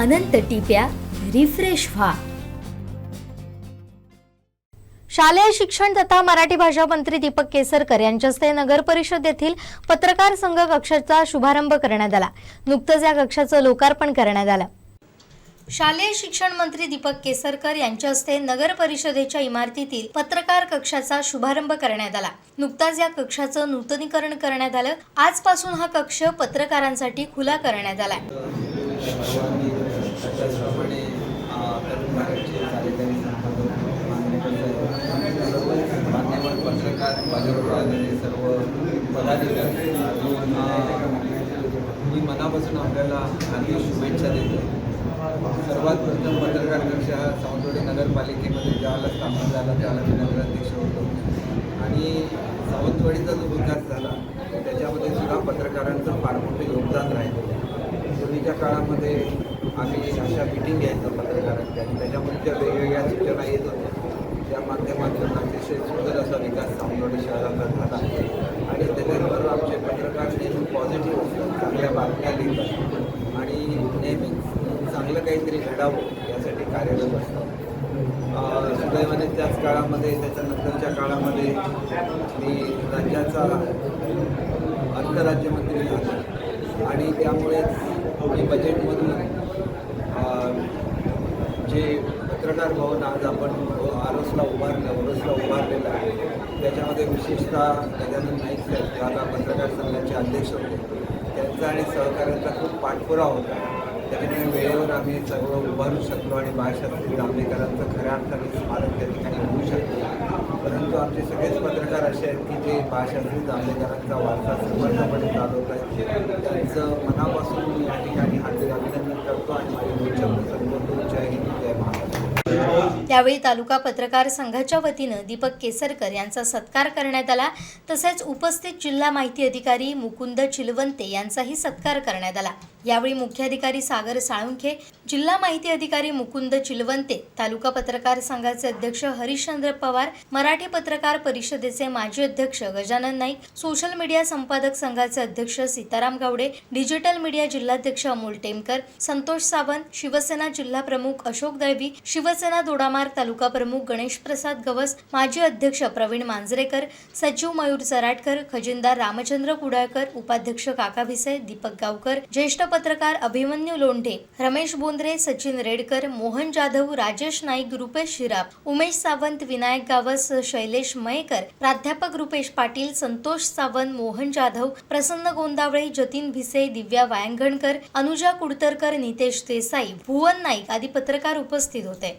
अनंत टिप्या refresh व्हा. शालेय शिक्षण तथा मराठी भाषा मंत्री दीपक केसरकर यांच्या हस्ते नगर परिषद येथील पत्रकार संघ कक्षाचा शुभारंभ करण्यात आला. नुकतंच या कक्षाचं लोकार्पण करण्यात आलं. शालेय शिक्षण मंत्री दीपक केसरकर यांच्या हस्ते नगर परिषदेच्या इमारतीतील पत्रकार कक्षाचा शुभारंभ करण्यात आला. नुकताच या कक्षाचं नूतनीकरण करण्यात आलं. आजपासून हा कक्ष पत्रकारांसाठी खुला करण्यात आलाय व पदाधिकारी मी मनापासून आपल्याला आणि शुभेच्छा देतो. सर्वात प्रथम पत्रकार कक्ष हा सावंतवाडी नगरपालिकेमध्ये ज्यावेळेला स्थापन झाला त्यावेळेला मी नगराध्यक्ष होतो. आणि सावंतवाडीचा जो विकास झाला त्याच्यामध्ये सुद्धा पत्रकारांचं फार मोठं योगदान राहिलं. पूर्वीच्या काळामध्ये आम्ही अशा मिटिंग घ्यायचो पत्रकारांच्या त्याच्यामध्ये त्या वेगवेगळ्या सूचना येत होत्या. त्या माध्यमातून अतिशय सुंदर असा विकास सावंतवाडी शहराचा झाला आणि त्याच्याबरोबर आमचे पत्रकार नेहमी पॉझिटिव्ह असतात चांगल्या बातम्या लिहितात आणि नेहमी चांगलं काहीतरी घडावं यासाठी कार्यरत असतात सुदैवाने त्याच काळामध्ये त्याच्यानंतरच्या काळामध्ये मी राज्याचा अर्थराज्यमंत्री झालो आणि त्यामुळेच मी बजेटमधून जे पत्रकार भवन आज आपण आरोसला उभारलं ओरसला उभारलेलं आहे. त्याच्यामध्ये विशेषतः गजानन नाईक साहेब जे आता पत्रकार संघाचे अध्यक्ष होते त्यांचा आणि सहकार्याचा खूप पाठपुरावा होता. त्याच्यामुळे वेळेवर आम्ही सगळं उभारू शकलो आणि बाळशास्त्री जांभेकरांचं खऱ्या अर्थाने स्मारक त्या ठिकाणी होऊ शकतो परंतु आमचे सगळेच पत्रकार असे आहेत की जे बाळशास्त्री जांभेकरांचा वारसा समर्थपणे चालवत आहेत. त्यांचं मनापासून यावेळी तालुका पत्रकार संघाच्या वतीनं दीपक केसरकर यांचा सत्कार करण्यात आला. तसेच उपस्थित जिल्हा माहिती अधिकारी मुकुंद चिलवंते यांचाही सत्कार करण्यात आला. यावेळी मुख्याधिकारी सागर साळुंखे जिल्हा माहिती अधिकारी मुकुंद चिलवंते तालुका पत्रकार संघाचे अध्यक्ष हरिश्चंद्र पवार मराठी पत्रकार परिषदेचे माजी अध्यक्ष गजानन नाईक सोशल मीडिया संपादक संघाचे अध्यक्ष सीताराम गावडे डिजिटल मीडिया जिल्हाध्यक्ष अमोल टेमकर संतोष सावंत शिवसेना जिल्हा प्रमुख अशोक दळवी शिवसेना दोडामार दोडामार्ग तालुका प्रमुख गणेश प्रसाद गवस माजी अध्यक्ष प्रवीण मांजरेकर सचिव मयूर चराटकर खजिनदार रामचंद्र कुडाळकर उपाध्यक्ष काका भिसे दीपक गावकर ज्येष्ठ पत्रकार अभिमन्यू लोंढे रमेश बोंद्रे सचिन रेडकर मोहन जाधव राजेश नाईक रुपेश शिराप उमेश सावंत विनायक गावस शैलेश मयेकर प्राध्यापक रुपेश पाटील संतोष सावंत मोहन जाधव प्रसन्न गोंदावळे जतीन भिसे दिव्या वायंगणकर अनुजा कुडतरकर नितेश देसाई भुवन नाईक आदी पत्रकार उपस्थित होते.